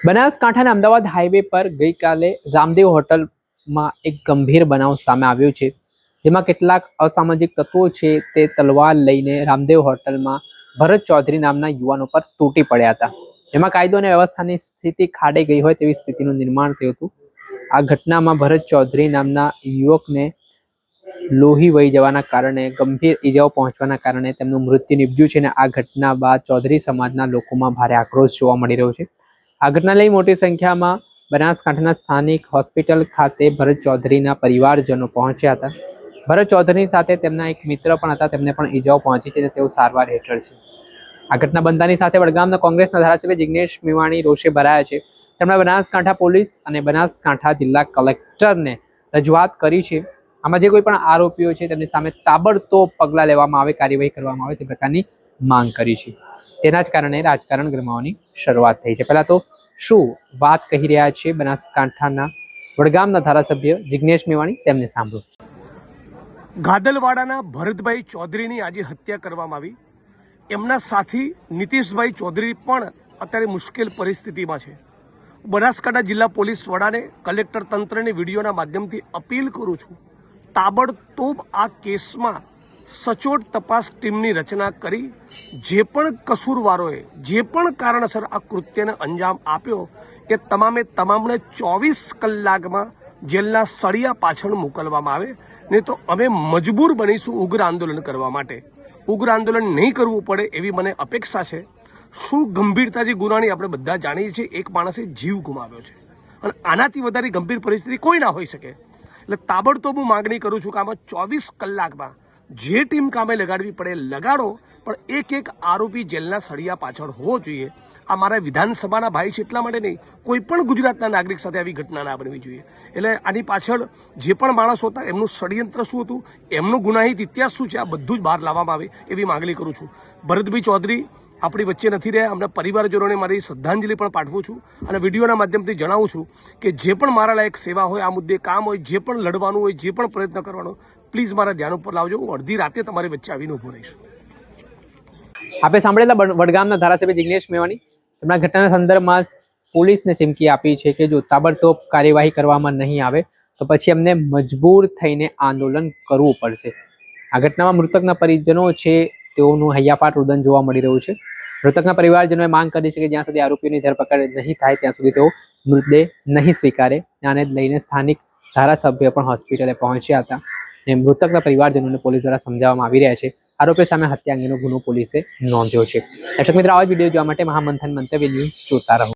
બનાસકાંઠાના અમદાવાદ હાઈવે પર ગઈકાલે રામદેવ હોટલમાં એક ગંભીર બનાવ સામે આવ્યો છે, જેમાં કેટલાક અસામાજિક તત્વો છે તે તલવાર લઈને રામદેવ હોટલમાં ભરત ચૌધરી નામના યુવાનો પર તૂટી પડ્યા હતા. જેમાં કાયદો અને વ્યવસ્થાની સ્થિતિ ખાડે ગઈ હોય તેવી સ્થિતિનું નિર્માણ થયું હતું. આ ઘટનામાં ભરત ચૌધરી નામના યુવકને લોહી વહી જવાના કારણે ગંભીર ઈજાઓ પહોંચવાના કારણે તેમનું મૃત્યુ નિપજ્યું છે અને આ ઘટના બાદ ચૌધરી સમાજના લોકોમાં ભારે આક્રોશ જોવા મળી રહ્યો છે. આ ઘટના લઈ મોટી સંખ્યામાં બનાસકાંઠાના સ્થાનિક હોસ્પિટલ ખાતે ભરત ચૌધરીના પરિવારજનો પહોંચ્યા હતા. ભરત ચૌધરી સાથે તેમના એક મિત્ર પણ હતા. તેમને પણ ઈજાઓ પહોંચી છે, તેઓ સારવાર હેઠળ છે. આ ઘટના બનતાની સાથે વડગામના કોંગ્રેસના ધારાસભ્ય જિગ્નેશ મેવાણી રોષે ભરાયા છે. તેમણે બનાસકાંઠા પોલીસ અને બનાસકાંઠા જિલ્લા કલેક્ટરને રજૂઆત કરી છે. આમાં જે કોઈ પણ આરોપીઓ છે, તેમની સામે તાબડતોબ પગલાં લેવામાં આવે, કાર્યવાહી કરવામાં આવે તે પ્રકારની માંગ કરી છે. તેના જ કારણે રાજકારણ ગરમાવાની શરૂઆત થઈ છે. પહેલાં તો શું વાત કહી રહ્યા છે બનાસકાંઠાના વડગામના ધારાસભ્ય જિગ્નેશ મેવાણી? તેમને સાંભળો. ગાદલવાડાના ભરતભાઈ ચૌધરીની આજે હત્યા કરવામાં આવી. એમના સાથી નીતિશભાઈ ચૌધરી પણ અત્યારે મુશ્કેલ પરિસ્થિતિમાં છે. બનાસકાંઠા જિલ્લા પોલીસ વડાને કલેક્ટર તંત્રની વિડીયોના માધ્યમથી અપીલ કરું છું તાબડતોબ આ કેસમાં સચોટ તપાસ ટીમની રચના કરી, જે પણ કસૂરવારોએ, જે પણ કારણસર આ કૃત્યને અંજામ આપ્યો, એ તમામે તમામને ચોવીસ કલાકમાં જેલના સળિયા પાછળ મોકલવામાં આવે. નહીં તો અમે મજબૂર બનીશું ઉગ્ર આંદોલન કરવા માટે. ઉગ્ર આંદોલન નહીં કરવું પડે એવી મને અપેક્ષા છે. શું ગંભીરતાથી ગુનાની આપણે બધા જાણીએ છીએ, એક માણસે જીવ ગુમાવ્યો છે. અને આનાથી વધારે ગંભીર પરિસ્થિતિ કોઈ ના હોઈ શકે. એટલે તાબડતોબ હું માગણી કરું છું કે આમાં ચોવીસ કલાકમાં જે ટીમ કામે લગાડવી પડે લગાડો, પણ એક એક આરોપી જેલના સળિયા પાછળ હોવો જોઈએ. આ મારા વિધાનસભાના ભાઈ છે એટલા માટે નહીં, કોઈ પણ ગુજરાતના નાગરિક સાથે આવી ઘટના ના બનવી જોઈએ. એટલે આની પાછળ જે પણ માણસો હતા, એમનું ષડયંત્ર શું હતું, એમનો ગુનાહિત ઇતિહાસ શું છે, આ બધું જ બહાર લાવવામાં આવે એવી માગણી કરું છું. ભરતભાઈ ચૌધરી આપણી વચ્ચે નથી રહ્યા. અમને પરિવારજનોને મારી શ્રદ્ધાંજલિ પણ પાઠવું છું અને વિડીયોના માધ્યમથી જણાવું છું કે જે પણ મારા લાયક સેવા હોય, આ મુદ્દે કામ હોય, જે પણ લડવાનું હોય, જે પણ પ્રયત્ન કરવાનો, પ્લીઝ મારા ધ્યાન ઉપર લાવજો. હું અડધી રાતે તમારી વચ્ચે આવીને ઊભો રહીશ. આપણે સાંભળેલા વડગામના ધારાસભ્ય જિગ્નેશ મેવાણી, તેમના ઘટનાના સંદર્ભમાં પોલીસને ચીમકી આપી છે કે જો તાબડતોબ કાર્યવાહી કરવામાં નહીં આવે, તો પછી એમને મજબૂર થઈને આંદોલન કરવું પડશે. આ ઘટનામાં મૃતકના પરિજનો છે, તેઓનું હૈયાપાટ રુદન જોવા મળી રહ્યું છે. મૃતકના પરિવારજનોએ માંગ કરી છે કે જ્યાં સુધી આરોપીઓની ધરપકડ નહીં થાય, ત્યાં સુધી તેઓ મૃતદેહ નહીં સ્વીકારે. આને લઈને સ્થાનિક ધારાસભ્ય પણ હોસ્પિટલે પહોંચ્યા હતા અને મૃતકના પરિવારજનોને પોલીસ દ્વારા સમજાવવામાં આવી રહ્યા છે. આરોપી સામે હત્યા અંગેનો ગુનો પોલીસે નોંધ્યો છે. દર્શક મિત્રો, આવા વીડિયો જોવા માટે મહામંથન મંતવ્ય ન્યૂઝ જોતા રહો.